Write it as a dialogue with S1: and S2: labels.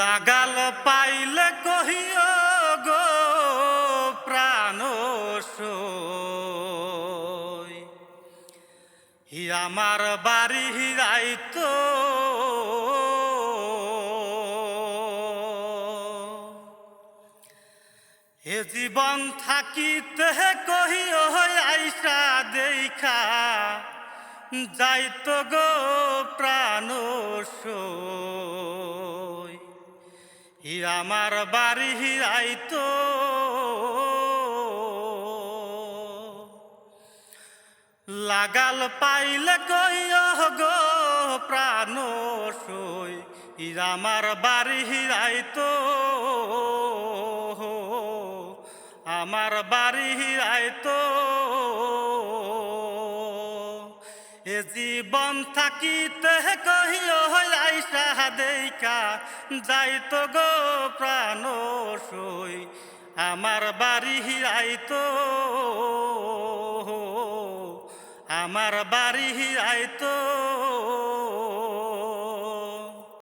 S1: লাগাল পাইলে কহিও গো প্রাণ আমার বাড়ি হিরাইতো হে জীবন থাকিতে কহিও আইসা দেখা যাইতো গো প্রাণ সই। আমার বাড়ি হিরাইতো লাগাল পাইলে কইও গো প্রাণ সই ইরা আমার বাড়ি হিরাইতো আমার বাড়ি হিরাইতো এ জীবন থাকিতে দেইকা যাইতো গো প্রাণ সই আমার বাড়ি হিরাইতো আমার বাড়ি হিরাইতো